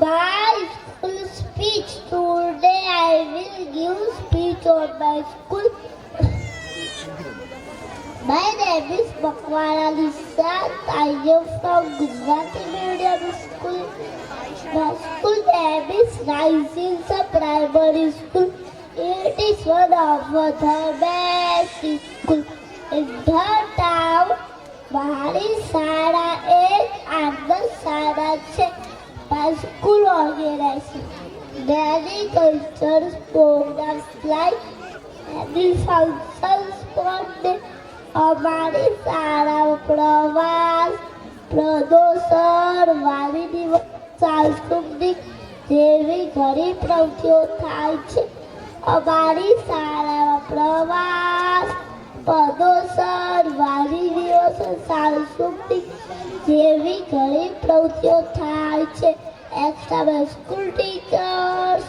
My school speech today I will give speech on my school. my name is Bakwara Lisa. I am from Gujarati Media School. My school name is Raisinsa Primary School. It is one of the best schools in the town. મારી શાળા એક આનંદ the છે school organization. Many cultures programs like every function sport અમારી શાળા પ્રવાસ પ્રદૂષણ વાલી સાંસ્કૃતિક જેવી ઘણી પ્રવૃત્તિઓ થાય છે અમારી શાળામાં પ્રવાસ પ્રદૂષણ વાલી સાંસ્કૃતિક જેવી ઘણી પ્રવૃત્તિઓ થાય છે extra school teachers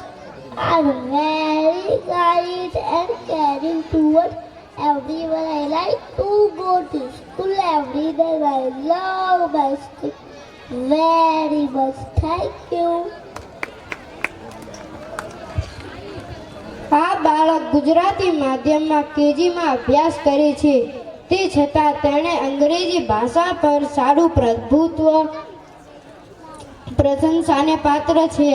are very guide and caring toward everyone I like to go to school every day I love my school very much thank you આ બાળક ગુજરાતી માધ્યમમાં કેજીમાં અભ્યાસ કરે છે તે છતાં તેણે અંગ્રેજી ભાષા પર સારું પ્રભુત્વ પ્રશંસાને પાત્ર છે